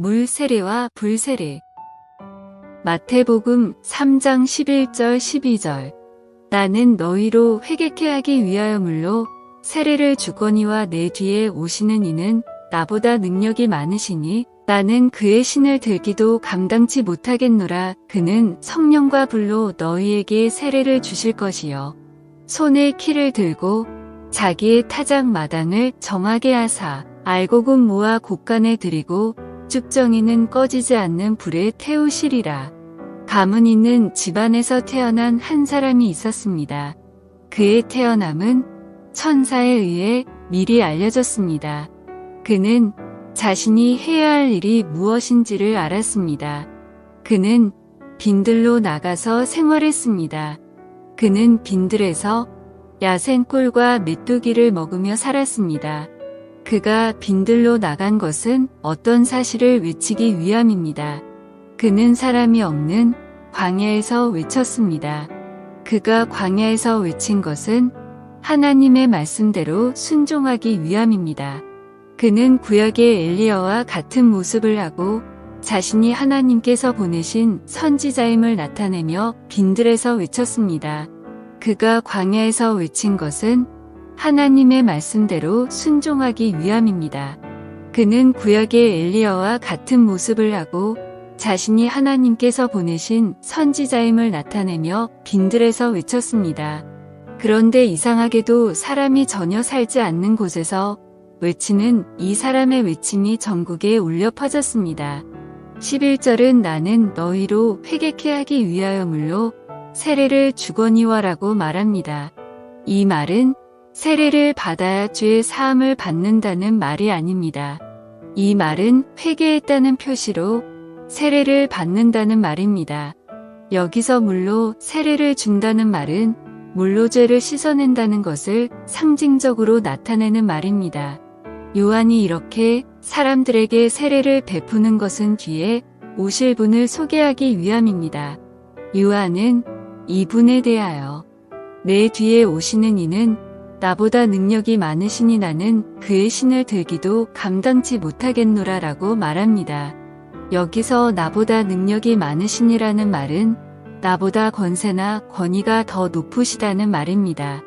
물 세례와 불 세례. 마태복음 3장 11절 12절. 나는 너희로 회개케 하기 위하여 물로 세례를 주거니와 내 뒤에 오시는 이는 나보다 능력이 많으시니 나는 그의 신을 들기도 감당치 못하겠노라. 그는 성령과 불로 너희에게 세례를 주실 것이요. 손에 키를 들고 자기의 타작 마당을 정하게 하사 알곡은 모아 곳간에 들이고 쭉정이는 꺼지지 않는 불에 태우시리라. 가문 있는 집안에서 태어난 한 사람이 있었습니다. 그의 태어남은 천사에 의해 미리 알려졌습니다. 그는 자신이 해야 할 일이 무엇인지를 알았습니다. 그는 빈들로 나가서 생활했습니다. 그는 빈들에서 야생꿀과 메뚜기를 먹으며 살았습니다. 그가 빈들로 나간 것은 어떤 사실을 외치기 위함입니다. 그는 사람이 없는 광야에서 외쳤습니다. 그가 광야에서 외친 것은 하나님의 말씀대로 순종하기 위함입니다. 그는 구약의 엘리야와 같은 모습을 하고 자신이 하나님께서 보내신 선지자임을 나타내며 빈들에서 외쳤습니다. 그가 광야에서 외친 것은 하나님의 말씀대로 순종하기 위함입니다. 그는 구약의 엘리야와 같은 모습을 하고 자신이 하나님께서 보내신 선지자임을 나타내며 빈들에서 외쳤습니다. 그런데 이상하게도 사람이 전혀 살지 않는 곳에서 외치는 이 사람의 외침이 전국에 울려 퍼졌습니다. 11절은 나는 너희로 회개케 하기 위하여 물로 세례를 주거니와라고 말합니다. 이 말은 세례를 받아야 죄의 사함을 받는다는 말이 아닙니다. 이 말은 회개했다는 표시로 세례를 받는다는 말입니다. 여기서 물로 세례를 준다는 말은 물로 죄를 씻어낸다는 것을 상징적으로 나타내는 말입니다. 요한이 이렇게 사람들에게 세례를 베푸는 것은 뒤에 오실 분을 소개하기 위함입니다. 요한은 이분에 대하여 내 뒤에 오시는 이는 나보다 능력이 많으시니 나는 그의 신을 들기도 감당치 못하겠노라 라고 말합니다. 여기서 나보다 능력이 많으시니라는 말은 나보다 권세나 권위가 더 높으시다는 말입니다.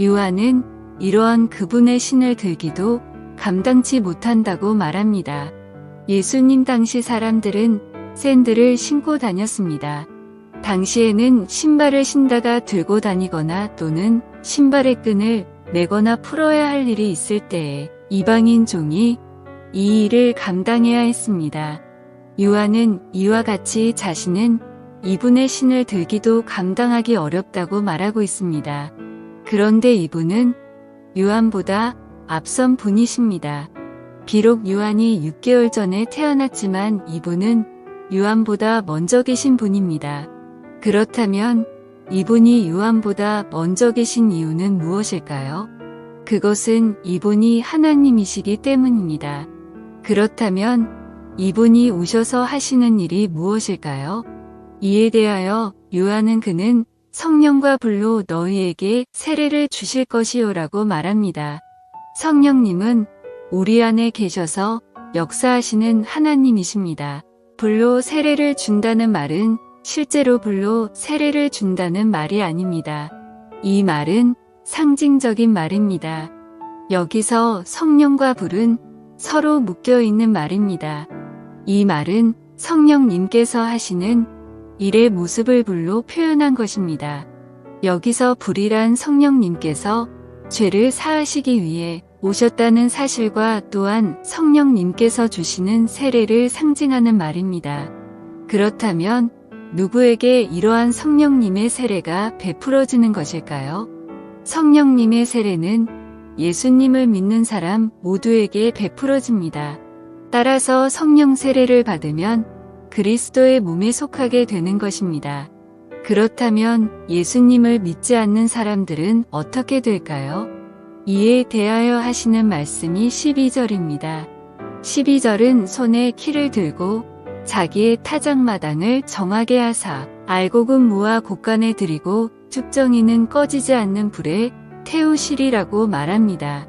요한은 이러한 그분의 신을 들기도 감당치 못한다고 말합니다. 예수님 당시 사람들은 샌들을 신고 다녔습니다. 당시에는 신발을 신다가 들고 다니거나 또는 신발의 끈을 매거나 풀어야 할 일이 있을 때에 이방인 종이 이 일을 감당해야 했습니다. 요한은 이와 같이 자신은 이분의 신을 들기도 감당하기 어렵다고 말하고 있습니다. 그런데 이분은 요한보다 앞선 분이십니다. 비록 요한이 6개월 전에 태어났지만 이분은 요한보다 먼저 계신 분입니다. 그렇다면 이분이 요한보다 먼저 계신 이유는 무엇일까요? 그것은 이분이 하나님이시기 때문입니다. 그렇다면 이분이 오셔서 하시는 일이 무엇일까요? 이에 대하여 요한은 그는 성령과 불로 너희에게 세례를 주실 것이요라고 말합니다. 성령님은 우리 안에 계셔서 역사하시는 하나님이십니다. 불로 세례를 준다는 말은 실제로 불로 세례를 준다는 말이 아닙니다. 이 말은 상징적인 말입니다. 여기서 성령과 불은 서로 묶여 있는 말입니다. 이 말은 성령님께서 하시는 일의 모습을 불로 표현한 것입니다. 여기서 불이란 성령님께서 죄를 사하시기 위해 오셨다는 사실과 또한 성령님께서 주시는 세례를 상징하는 말입니다. 그렇다면 누구에게 이러한 성령님의 세례가 베풀어지는 것일까요? 성령님의 세례는 예수님을 믿는 사람 모두에게 베풀어집니다. 따라서 성령 세례를 받으면 그리스도의 몸에 속하게 되는 것입니다. 그렇다면 예수님을 믿지 않는 사람들은 어떻게 될까요? 이에 대하여 하시는 말씀이 12절입니다. 12절은 손에 키를 들고 자기의 타작마당을 정하게 하사 알곡은 모아 곳간에 들이고 쭉정이는 꺼지지 않는 불에 태우시리라고 말합니다.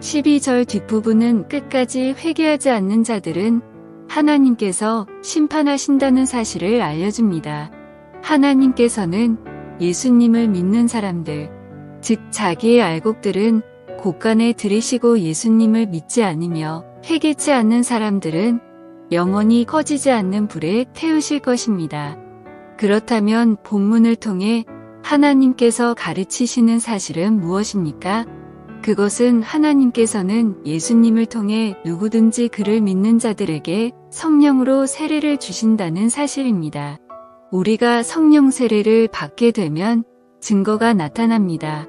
12절 뒷부분은 끝까지 회개하지 않는 자들은 하나님께서 심판하신다는 사실을 알려줍니다. 하나님께서는 예수님을 믿는 사람들, 즉 자기의 알곡들은 곳간에 들이시고 예수님을 믿지 않으며 회개치 않는 사람들은 영원히 꺼지지 않는 불에 태우실 것입니다. 그렇다면 본문을 통해 하나님께서 가르치시는 사실은 무엇입니까? 그것은 하나님께서는 예수님을 통해 누구든지 그를 믿는 자들에게 성령으로 세례를 주신다는 사실입니다. 우리가 성령 세례를 받게 되면 증거가 나타납니다.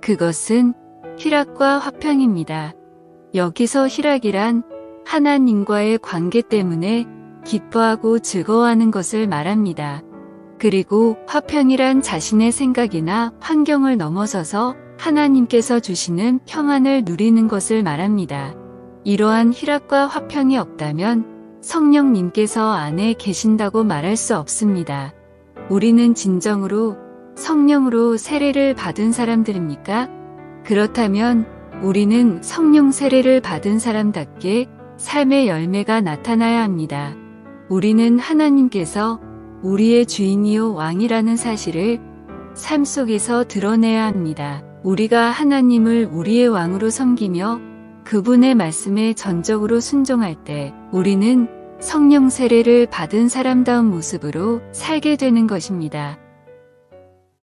그것은 희락과 화평입니다. 여기서 희락이란 하나님과의 관계 때문에 기뻐하고 즐거워하는 것을 말합니다. 그리고 화평이란 자신의 생각이나 환경을 넘어서서 하나님께서 주시는 평안을 누리는 것을 말합니다. 이러한 희락과 화평이 없다면 성령님께서 안에 계신다고 말할 수 없습니다. 우리는 진정으로 성령으로 세례를 받은 사람들입니까? 그렇다면 우리는 성령 세례를 받은 사람답게 삶의 열매가 나타나야 합니다. 우리는 하나님께서 우리의 주인이요 왕이라는 사실을 삶 속에서 드러내야 합니다. 우리가 하나님을 우리의 왕으로 섬기며 그분의 말씀에 전적으로 순종할 때 우리는 성령 세례를 받은 사람다운 모습으로 살게 되는 것입니다.